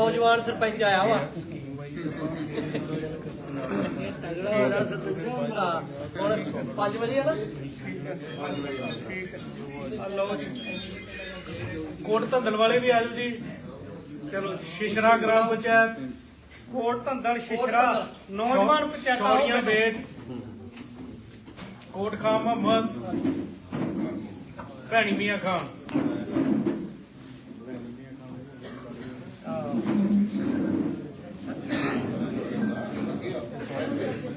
ਨੌਜਵਾਨ ਸਰਪੰਚ ਆਇਆ ਵਾ। ਹਾਂ ਹੁਣ 5 ਵਜੇ ਆ ਨਾ? ਲਓ ਜੀ। ਕੋਟ ਧੰਦਲ ਵਾਲੇ ਵੀ ਆਜੋ ਜੀ। ਚਲੋ ਸ਼ਿਸ਼ਰਾ ਗ੍ਰਾਮ ਪੰਚਾਇਤ। ਕੋਟ ਧੰਦਲ ਸ਼ਿਸ਼ਰਾ ਨੌਜਵਾਨ ਪੰਚਾਇਤਾਂ ਸ਼ੌਰੀਆਂ ਬੇਟ। ਕੋਟ ਖਾਨ ਮੁਹੰਮਦ ਭੈਣੀ ਮੀਆਂ ਖਾਨ।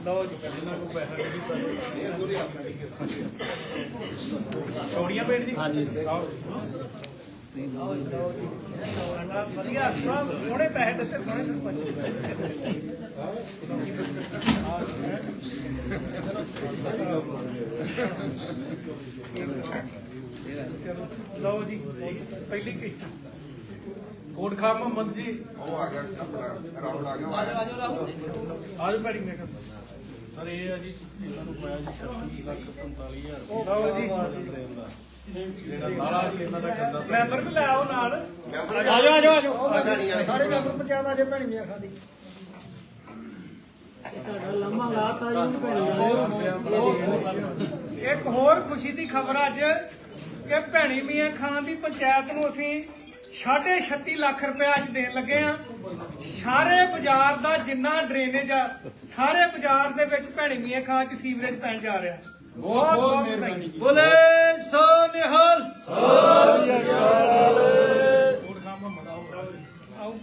ਲਓ ਜੀ? ਇਹਨਾਂ ਕੋ ਪੈਸਾ ਨਹੀਂ ਸ਼ੌਰੀਆਂ ਬੇਟ ਜੀ ਹਾਂਜੀ ਵਧੀਆ ਸੋਹਣੇ ਪੈਸੇ ਦਿੱਤੇ ਸੋਹਣੇ ਲਓ ਜੀ ਪਹਿਲੀ ਕਿਸ਼ਤ। ਕੋਟ ਖਾਨ ਮੁਹੰਮਦ ਜੀ। ਉਹ ਆ ਗਿਆ ਆਪਣਾ ਰਾਹੁਲ ਆ ਗਿਆ ਆਜੋ ਆਜੋ ਰਾਹੁਲ ਆਜ ਪੈੜੀ ਮੈਂ ਸਰ ਇਹ ਆ ਜੀ ਇਹਨਾਂ ਨੂੰ ਪਾਇਆ ਜੀ 36 ਲੱਖ 47000 ਲਓ ਜੀ। ਜਿਹੜਾ ਨਾਲਾ ਜੀ ਇਹਨਾਂ ਦਾ ਕਹਿੰਦਾ ਮੈਂਬਰ ਵੀ ਲੈ ਆਓ ਨਾਲ। ਆਜੋ ਆਜੋ ਆਜੋ ਸਾਰੇ ਮੈਂਬਰ ਪੰਚਾਇਤ ਆ ਜੇ ਭੈਣੀ ਮੀਆਂ ਖਾਦੀ ਇੱਕ ਹੋਰ ਖੁਸ਼ੀ ਦੀ ਖਬਰ ਅੱਜ ਕਿ ਭੈਣੀ ਮੀਆਂ ਖਾਨ ਦੀ ਪੰਚਾਇਤ ਨੂੰ ਅਸੀਂ 36 ਲੱਖ ਰੁਪਏ ਅੱਜ ਦੇਣ ਲੱਗੇ ਆ। ਸਾਰੇ ਬਾਜ਼ਾਰ ਦਾ ਜਿੰਨਾ ਡਰੇਨੇਜ ਆ ਸਾਰੇ ਬਾਜ਼ਾਰ ਦੇ ਵਿੱਚ ਭੈਣੀ ਮੀਆਂ ਖਾਨ ਚ ਸੀਵਰੇਜ ਪੈਣ ਜਾ ਰਿਹਾ। ਬਹੁਤ ਬਹੁਤ ਮਿਹਰਬਾਨੀ ਬੋਲੇ ਸੋ ਨਿਹਾਲ ਕੋਟ ਖਾਨ ਮੁਹੰਮਦ ਆਓ ਆਓ।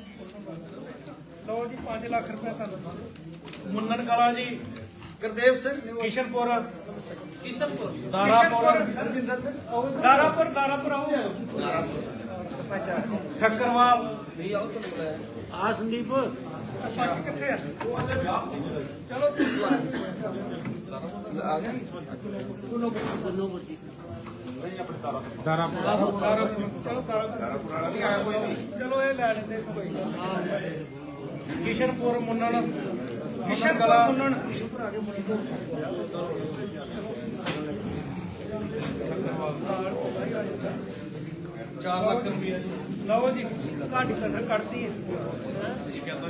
ਲਓ ਜੀ 5 ਲੱਖ ਰੁਪਏ ਤੁਹਾਨੂੰ ਮੁੰਨਨ ਕਲਾ ਜੀ ਗੁਰਦੇਵ ਸਿੰਘ ਕਿਸ਼ਨਪੁਰ। ਕਿਸ਼ਨਪੁਰ। ਦਾਰਾਪੁਰ ਹਰਜਿੰਦਰ ਸਿੰਘ। ਦਾਰਾਪੁਰ ਦਾਰਾਪੁਰ ਆਓ। ਠੱਕਰਵਾਲ ਆ ਸੰਦੀਪ। ਸੱਚ ਕਿੱਥੇ ਆ ਚਲੋ ਦਾਰਾਪੁਰ ਚਲੋ ਦਾਰਾਪੁਰ ਵਾਲਾ ਵੀ ਆਇਆ ਕੋਈ ਨਹੀਂ। ਚਲੋ ਇਹ ਲੈ ਲੈਂਦੇ। ਕੋਈ ਗੱਲ ਕਿਸ਼ਨਪੁਰ ਮੁੰਨਣ। ਕਿਸ਼ਨਪੁਰ ਮੁੰਨਣ। ਚਾਰ ਲੱਖ ਰੁਪਏ ਜੀ। ਲਓ ਜੀ ਤੁਹਾਡੀ ਕਸਰ ਕੱਢਦੀ ਹੈ। ਸ਼ਿਕਾਇਤਾਂ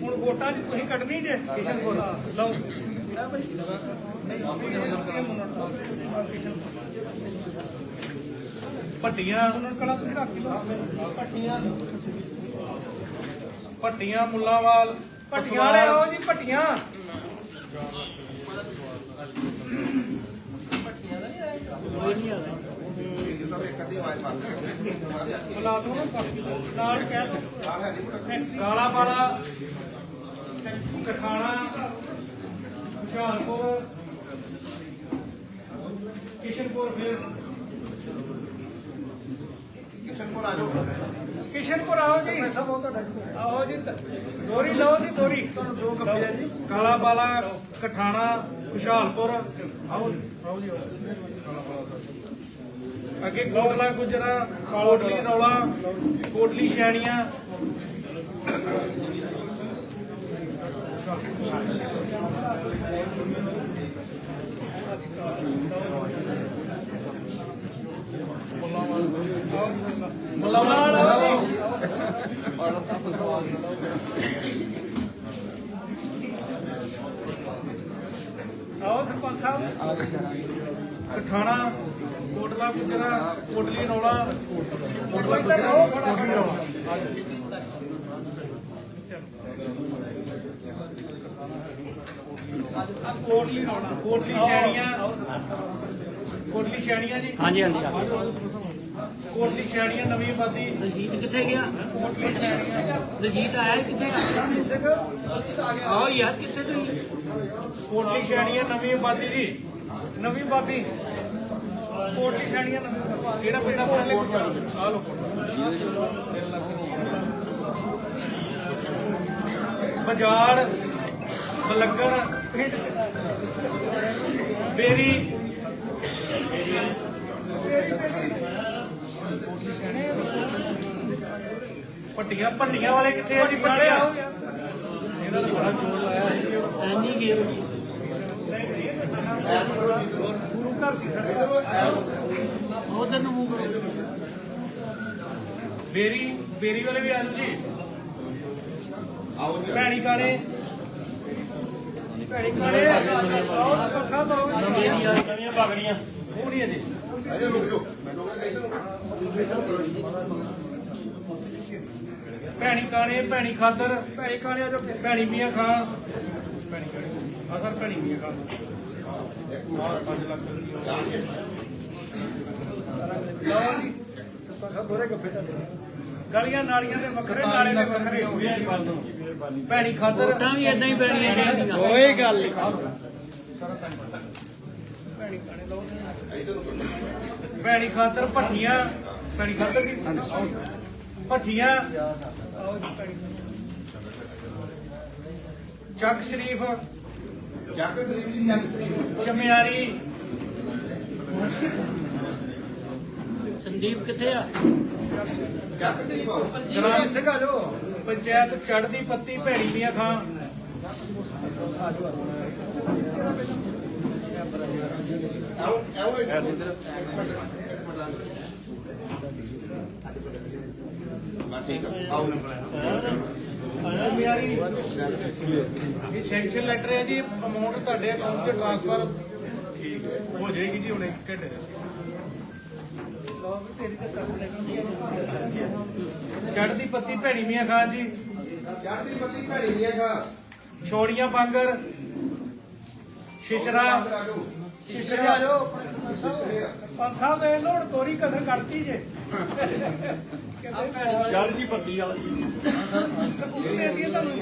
ਹੁਣ ਵੋਟਾਂ 'ਚ ਤੁਸੀਂ ਕੱਢਣੀ ਜੇ ਕਿਸ਼ਨਪੁਰ ਲਓ। ਭੱਟੀਆਂ ਉਹਨਾਂ ਕਲਾ ਤੁਸੀਂ। ਰੱਖ ਲਓ ਭੱਟੀਆਂ ਭੱਟੀਆਂ ਮੁੱਲਾਵਾਲ ਭੱਟੀਆਂ। ਵਾਲੇ ਆਓ ਜੀ ਵੀ ਇੱਕ ਅੱਧੀ ਆਵਾਜ਼ ਮਾਰ ਬੁਲਾ ਦੋ ਨਾ ਨਾਲ ਕਹਿ ਦੋ ਕਾਲਾ ਬਾਲਾ ਕਠਾਣਾ, ਹੁਸ਼ਿਆਰਪੁਰ, ਕਿਸ਼ਨਪੁਰ ਫਿਰ। ਕਿਸ਼ਨਪੁਰ ਆਓ ਜੀ। ਆਓ ਜੀ ਦੋਰੀ ਲਓ ਜੀ, ਦੋਰੀ। ਤੁਹਾਨੂੰ ਦੋ ਕੱਪੜੇ ਜੀ ਕਾਲਾ ਬਾਲਾ ਕਠਾਣਾ ਖੁਸ਼ਹਾਲਪੁਰ ਆਓ ਆਓ ਜੀ। ਅੱਗੇ ਕੋਟਲਾ ਗੁਜਰਾ ਕੋਟਲੀ ਰੌਲਾ ਕੋਟਲੀ ਸ਼ੈਣੀਆਂ ਮੁੱਲਾਵਾਲ। ਆਓ ਜੀ ਆਓ ਸਰਪੰਚ ਸਾਹਿਬ। ਕਠਾਣਾ ਕੋਟਲਾ ਗੁਜਰਾ ਕੋਟਲੀ ਰੌਲਾ ਕੋਟਲਾ ਗੁਜਰਾ ਕੋਟਲੀ ਰੌਲਾ ਕੋਟਲੀ ਰੌਲਾ ਕੋਟਲੀ ਸ਼ੈਣੀਆਂ ਕੋਟਲੀ ਸ਼ੈਣੀਆਂ ਜੀ ਹਾਂਜੀ ਹਾਂਜੀ। ਕੋਟਲੀ ਸ਼ੈਣੀਆਂ ਨਵੀਂ ਆਬਾਦੀ ਰਜੀਤ ਕਿੱਥੇ ਗਿਆ? ਕੋਟਲੀ ਸ਼ੈਣੀਆਂ ਰਜੀਤ ਆਇਆ ਕਿੱਥੇ? ਆਓ ਯਾਰ ਕਿੱਥੇ ਤੁਸੀਂ? ਕੋਟਲੀ ਸ਼ੈਣੀਆਂ ਨਵੀਂ ਆਬਾਦੀ ਜੀ। ਨਵੀਂ ਆਬਾਦੀ ਕੋਟਲੀ ਸ਼ੈਣੀਆਂ ਕਿਹੜਾ ਪਿੰਡ ਆਪਣਾ ਕੋਟ ਆ ਲੋ ਬਜਾੜ ਮਲੱਗਣ, ਬੇਰੀ। ਪੱਟੀਆਂ ਭੰਡੀਆਂ ਵਾਲੇ ਕਿੱਥੇ ਆ ਜੀ ਪੱਟੀਆਂ ਇਹਨਾਂ ਦਾ ਬੜਾ ਜੋਰ ਲਾਇਆ ਐਨੀ ਗੇਮ। ਗੁਰੂ ਘਰ ਉਧਰ ਨੂੰ ਮੂੰਹ ਕਰੋ ਬੇਰੀ ਬੇਰੀ ਵਾਲੇ ਵੀ ਆ ਜਾਓ ਜੀ। ਆਓ ਭੈਣੀ ਕਾਣੇ ਭੈਣੀ ਕਾਲੇ। ਆਓ ਸਭ ਆਓ ਨਵੀਆਂ ਬਾਗੜੀਆਂ ਉਹ ਨਹੀਂ ਅਜੇ ਰੁਕ ਜਾਓ ਭੈਣੀ ਕਾਣੇ ਭੈਣੀ ਖਾਦਰ। ਭੈਣੀ ਕਾਲੇ ਆ ਜੋ ਭੈਣੀ ਮੀਆਂ ਖਾਨ ਭੈਣੀ ਕਾਣੇ ਆ ਸਰ ਭੈਣੀ ਮੀਆਂ ਖਾਨ ਲਓ ਜੀ ਸਭ ਦੋਰੇ ਗੱਫੇ ਤੁਹਾਡੇ ਗਲੀਆਂ ਨਾਲੀਆਂ ਦੇ ਵੱਖਰੇ ਨਾਲੇ ਦੇ ਵੱਖਰੇ। ਹੋ ਗਏ ਭੈਣੀ ਖਾਦਰ ਵੋਟਾਂ ਵੀ ਇਦਾਂ ਹੀ ਪੈਣੀਆਂ ਚਾਹੀਦੀਆਂ। ਕੋਈ ਗੱਲ ਨਹੀਂ। ਇੱਧਰ ਨੂੰ ਕਰੋ ਭੈਣੀ ਖਾਦਰ ਭੱਠੀਆਂ ਭੈਣੀ ਖਾਦਰ ਕੀ? ਭੱਠੀਆਂ। ਚੱਕ ਸ਼ਰੀਫ। ਜੱਗ ਜੀ ਚਮਿਆਰੀ। ਸੰਦੀਪ ਕਿੱਥੇ ਆ? ਜੱਗ ਆਓ ਗ੍ਰਾਮ ਸਿੰਘ ਆ ਜੋ ਪੰਚਾਇਤ ਚੜ੍ਹਦੀ ਪੱਤੀ ਭੈਣੀ ਮੀਆਂ ਖਾਨ ਆਓ ਆਓ ਇੱਧਰ। ਮੈਂ ਠੀਕ ਆ ਆਓ। ਚਮਿਆਰੀ ਇਹ ਸੈਂਕਸ਼ਨ ਲੈਟਰ ਹੈ ਜੀ ਅਮਾਉਂਟ ਤੁਹਾਡੇ ਅਕਾਊਂਟ 'ਚ ਟ੍ਰਾਂਸਫਰ ਹੋ ਜਾਏਗੀ ਜੀ ਹੁਣ ਇੱਕ ਘੰਟੇ 'ਚ ਚੜ੍ਹਦੀ ਪੱਤੀ ਭੈਣੀ ਮੀਆਂ ਖਾਨ ਜੀ। ਚੜ੍ਹਦੀ ਪੱਤੀ ਭੈਣੀ ਦੀਆਂ ਖਾ। ਛੋੜੀਆਂ ਬਾਂਗਰ। ਸ਼ਿਸ਼ਰਾ। ਆ ਜਾਓ ਸ਼ਿਸ਼ਰੇ ਆ ਜੋ ਸਿਸਰੇ ਆ ਪੰਜ ਸਾਹਿਬ ਇਹ ਲੋੜ ਤੋਰੀ ਕਸਰ ਕਰਤੀ ਜੇ। ਚੜ੍ਹਦੀ ਪੱਤੀ ਆ ਦੇਦੀ ਤੁਹਾਨੂੰ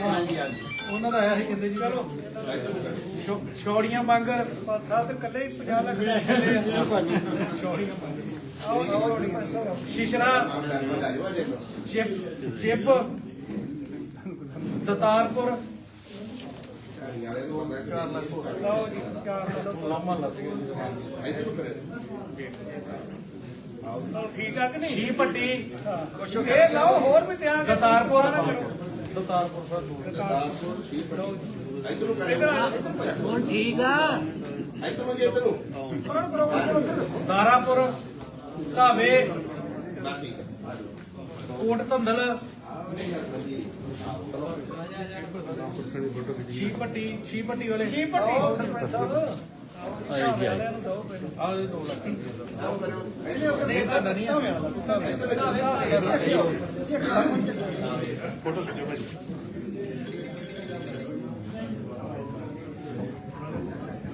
ਉਹਨਾਂ ਦਾ ਆਇਆ ਸੀ ਕਹਿੰਦੇ ਜੀ। ਚਲੋ। ਛੋ- ਛੋੜੀਆਂ ਬਾਂਗਰ। ਪੰਜ ਸਾਹਿਬ ਤੇ ਕੱਲੇ ਹੀ 50 ਲੱਖ ਦੇ ਕੱਲੇ ਆ। ਛੋੜੀਆਂ ਬਾਂਗਰ। ਆਓ ਆਓ ਪੰਜ ਸਾਹਿਬ ਆਓ। ਸ਼ਿਸ਼ਰਾ ਆਮ ਲੈ ਲਓ ਲੈ ਜਾਓ ਅਜੇ ਚਿਪ ਚਿਪ। ਦਤਾਰਪੁਰ। ਭੈਣੀ ਵਾਲੇ ਨੂੰ ਹੁੰਦਾ ਚਾਰ ਲੱਖ ਲਓ ਜੀ 400 ਲਾਮਾ ਲੱਗ ਗਿਆ ਇੱਧਰ ਨੂੰ ਕਰੇ ਲਓ ਠੀਕ ਆ ਕਿ ਨਹੀਂ? ਸ਼ੀ ਪੱਟੀ ਇਹ ਲਓ ਹੋਰ ਵੀ ਧਿਆਨ ਦੇ ਦਤਾਰਪੁਰ ਨਾ ਕਰੋ। ਦਤਾਰਪੁਰ ਸਰ ਦਾਸਪੁਰ ਸ਼ੀਪ ਇੱਧਰ ਨੂੰ ਕਰੇ ਹੁਣ ਠੀਕ ਆ। ਇੱਧਰ ਨੂੰ ਜੀ ਇੱਧਰ। ਨੂੰ ਕਰੋ ਕਰੋ ਕਰੋ ਦਾਰਾਪੁਰ ਧਾਵੇ ਬਸ ਠੀਕ ਆ। ਕੋਟ ਧੰਦਲ। ਸ਼ੀ ਪੱਟੀ ਸ਼ੀ ਪੱਟੀ ਵਾਲੇ ਕੀ ਪੱਟੀ ਸਰਪੰਚ ਸਾਹਿਬ ਆਏ ਜੀ ਪਹਿਲਾਂ ਆਹ ਇਹ ਦੋ ਲੱਖ ਨਹੀਂ ਤਾਂ ਨਹੀਂ ਆ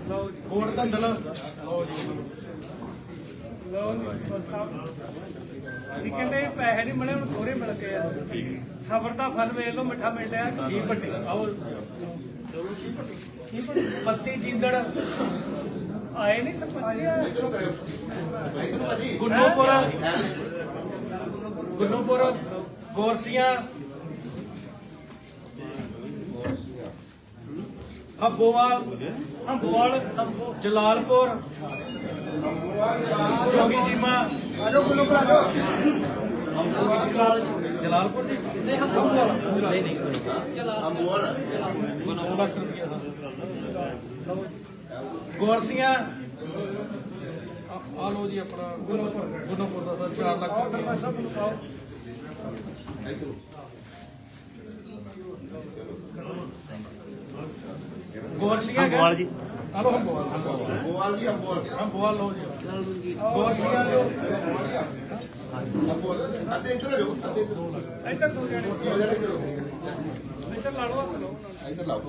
ਲਓ ਜੀ ਕੋਟ ਧੰਦਲ ਲਓ ਜੀ ਸਰਪੰਚ ਸਾਹਿਬ ਕਹਿੰਦੇ ਪੈਸੇ ਨਹੀਂ ਮਿਲੇ ਹੁਣ ਥੋੜੇ ਮਿਲ ਗਏ ਆ। ਸਬਰ ਦਾ ਫਲ ਵੇਖ ਲਓ ਮਿੱਠਾ ਮਿਲ ਰਿਹਾ ਸ਼ੀ ਪੱਟੀ। ਆਓ। ਪੱਤੀ ਜਿੰਦੜ। ਆਏ ਨਹੀਂ ਸਰਪੰਚ ਜੀ? ਇੱਧਰ ਨੂੰ ਕਰਿਓ ਇੱਧਰ ਨੂੰ ਭਾਜੀ ਗੁੰਨੋਪੁਰ ਗੁੰਨੋਪੁਰ ਗੋਰਸੀਆਂ। ਹੱਬੋਵਾਲ ਹੰਬੋਵਾਲ ਜਲਾਲਪੁਰ। ਜੋਗੀ ਜੀਮਾ ਜਲਾਲਪੁਰ ਜੀ ਨਹੀਂ ਨਹੀਂ ਦਾ ਗੋਰਸੀਆਂ ਆ ਲਓ ਜੀ ਆਪਣਾ ਗੁੰਨੋਪੁਰ ਗੁੰਨੋਪੁਰ ਦਾ ਸਰ 4 ਲੱਖ ਸਰਪੰਚ ਸਾਹਿਬ ਨੂੰ ਪਾਓ ਇੱਧਰ ਨੂੰ ਗੋਰਸੀਆਂ ਹੰਬੋਵਾਲ ਜੀ ਆ ਲਓ ਹੰਬੋਵਾਲ ਅੰਬੋਲ ਜੀ ਅੰਬੋਲ ਹੰਬੋਵਾਲ। ਲਓ ਜੀ। ਚੱਲ ਮਨਜੀਤ ਗੋਰਸੀਆਂ ਲਓ। ਅੰਬੋਲ ਅੱਧੇ ਇੱਧਰ ਆ ਜਾਓ ਅੱਧੇ ਇੱਧਰ। ਦੋ ਜਣੇ। ਦੋ ਜਣੇ ਕਰੋ ਇੱਧਰ ਲਾ ਲਓ ਹੱਥ ਲਓ। ਇੱਧਰ ਲਾਓ।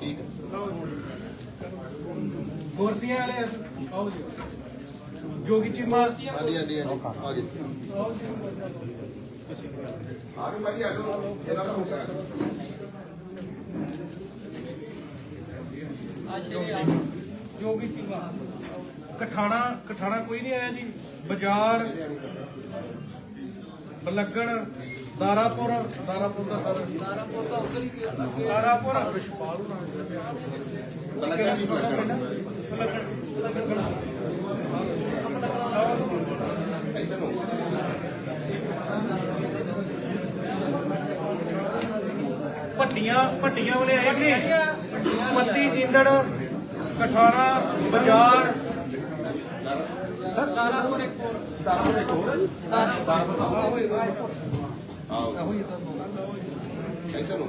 ਠੀਕ ਹੈ ਜੀ। ਗੋਰਸੀਆਂ ਵਾਲੇ ਆਓ ਜੀ। ਜੋਗੀ ਚੀਮਾ। ਹਾਂਜੀ ਹਾਂਜੀ ਹਾਂਜੀ। ਆ ਜੀ ਲਓ ਜੀ ਆ ਵੀ ਭਾਜੀ ਆ ਜਾਓ। ਇਹਦਾ ਨਾਮ ਹੈ ਜੋਗੀ ਚੀਮਾ ਕਠਾਣਾ ਕਠਾਣਾ ਕੋਈ ਨਹੀਂ ਆਇਆ ਜੀ। ਬਾਜ਼ਾਰ ਬਲੱਗਣ ਦਾਰਾਪੁਰ ਦਾਰਾਪੁਰ ਦਾ ਸਾਰਾ। ਦਾਰਾਪੁਰ ਦਾ ਉੱਧਰ ਹੀ ਲੱਗੇ ਤਾਰਾਪੁਰ। ਵਿਸ਼ਪਾਲ ਲੱਗਣਾ ਜੀ ਲੱਗਣਾ ਇੱਧਰ ਨੂੰ ਭੱਟੀਆਂ ਭੱਟੀਆਂ ਵਾਲੇ ਆਏ ਕਿ ਨਹੀਂ? ਪੱਤੀ ਜਿੰਦੜ ਕਠਾਣਾ ਬਾਜ਼ਾਰ। 17 ਹੋਰ ਇੱਕ ਹੋਰ। 17 ਇੱਕ ਹੋਰ। 17 12 ਹੋਏਗਾ ਆਓ ਐਸੇ ਨੂੰ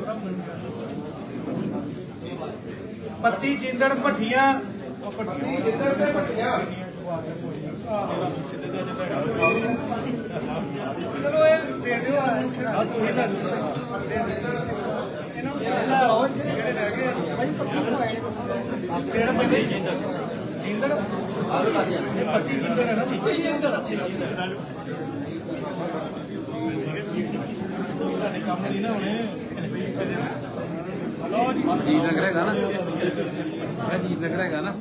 ਪੱਤੀ ਜਿੰਦੜ ਭੱਠੀਆਂ। ਪੱਟੀ ਜਿੱਧਰ ਤੇ ਪੱਟੀਆਂ ਚਲੋ ਇਹ ਦੇ ਦਿਓ। ਆ ਤੁਸੀਂ ਨੂੰ ਲੈ ਆਓ ਜੀ ਤੁਹਾਡੇ ਕੰਮ ਨਾ। ਹੋਣੇ ਜੀ ਲੱਗ ਰਿਹਾ ਨਾ।